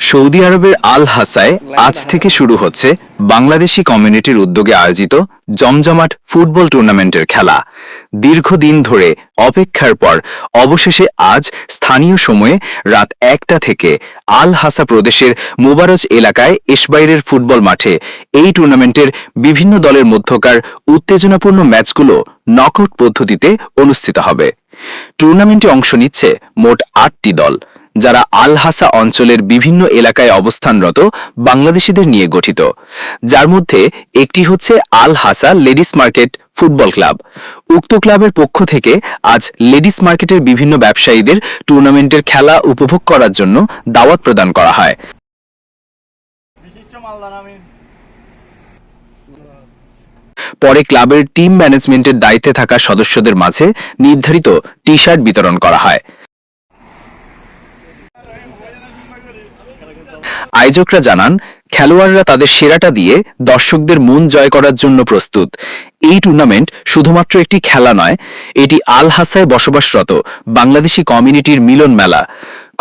Saudi আরবের আল হাসায় আজ থেকে শুরু হচ্ছে বাংলাদেশি কমিউনিটির উদ্যোগে আয়োজিত জমজমাট ফুটবল টুর্নামেন্টের খেলা। দীর্ঘদিন ধরে অপেক্ষার পর অবশেষে আজ স্থানীয় সময়ে রাত একটা থেকে আল হাসা প্রদেশের মোবারজ এলাকায় এসবাইরের ফুটবল মাঠে এই টুর্নামেন্টের বিভিন্ন দলের মধ্যকার উত্তেজনাপূর্ণ ম্যাচগুলো নকআউট পদ্ধতিতে অনুষ্ঠিত হবে। টুর্নামেন্টে অংশ নিচ্ছে মোট আটটি দল। যারা আল হাসা অঞ্চলের বিভিন্ন এলাকায় অবস্থানরত বাংলাদেশিদের নিয়ে গঠিত। যার মধ্যে একটি হচ্ছে আল হাসা লেডিস মার্কেট ফুটবল ক্লাব। উক্ত ক্লাবের পক্ষ থেকে আজ লেডিস মার্কেটের বিভিন্ন ব্যবসায়ীদের টুর্নামেন্টের খেলা উপভোগ করার জন্য দাওয়াত প্রদান করা হয়। পরে ক্লাবের টিম ম্যানেজমেন্টের দায়িত্বে থাকা সদস্যদের মাঝে নির্ধারিত টি শার্ট বিতরণ করা হয়। আয়োজকরা জানান, খেলোয়াড়রা তাদের সেরাটা দিয়ে দর্শকদের মন জয় করার জন্য প্রস্তুত। এই টুর্নামেন্ট শুধুমাত্র একটি খেলা নয়, এটি আল হাসায় বসবাসরত বাংলাদেশি কমিউনিটির মিলন মেলা।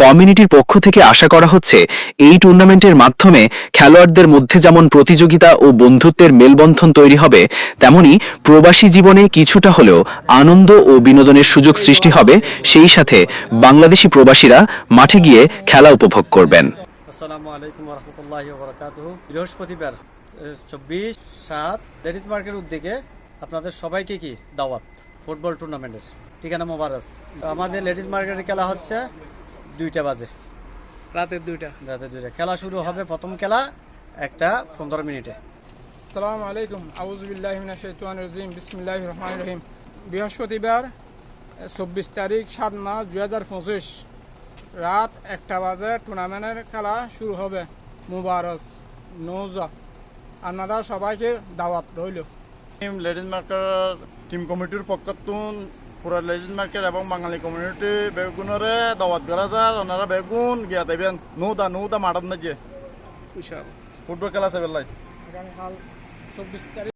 কমিউনিটির পক্ষ থেকে আশা করা হচ্ছে, এই টুর্নামেন্টের মাধ্যমে খেলোয়াড়দের মধ্যে যেমন প্রতিযোগিতা ও বন্ধুত্বের মেলবন্ধন তৈরি হবে, তেমনি প্রবাসী জীবনে কিছুটা হলেও আনন্দ ও বিনোদনের সুযোগ সৃষ্টি হবে। সেই সাথে বাংলাদেশি প্রবাসীরা মাঠে গিয়ে খেলা উপভোগ করবেন। আসসালামু আলাইকুম রহমতুল্লাহ বরকাত বৃহস্পতিবার চব্বিশ সাত লেডিস মার্কেট উদ্যোগে আপনাদের সবাইকে কি দাওয়াত? ফুটবল টুর্নামেন্টের ঠিকানা মোবারস আমাদের লেডিস মার্কেটের খেলা হচ্ছে দুইটা বাজে। রাতের দুইটা। রাতের দুইটা। খেলা শুরু হবে প্রথম খেলা একটা পনেরো মিনিটে। আসসালামু আলাইকুম। আউজুবিল্লাহ শাইতান রাজিম। বিসমিল্লাহ রহমান রহিম। বৃহস্পতিবার চব্বিশ তারিখ সাত মাস দু হাজার পঁচিশ। রাত একটা বাজে টুর্নামেন্টের খেলা শুরু হবে। মুবারস নৌজা আপনাদের সবাইকে দাওয়াত রইল। টিম লেডিজ মার্কেট টিম কমিটির পক্ষতুন পুরা লেডিজ মার্কেট এবং বাঙালি কমিউনিটি বেগুনরে দাওয়াত করা যায় ওনারা বেগুন গিয়া দেবেন। নৌদা নৌদা মাঠান না যে বিশাল ফুটবল খেলা সেবেলাই আগামীকাল চব্বিশ তারিখ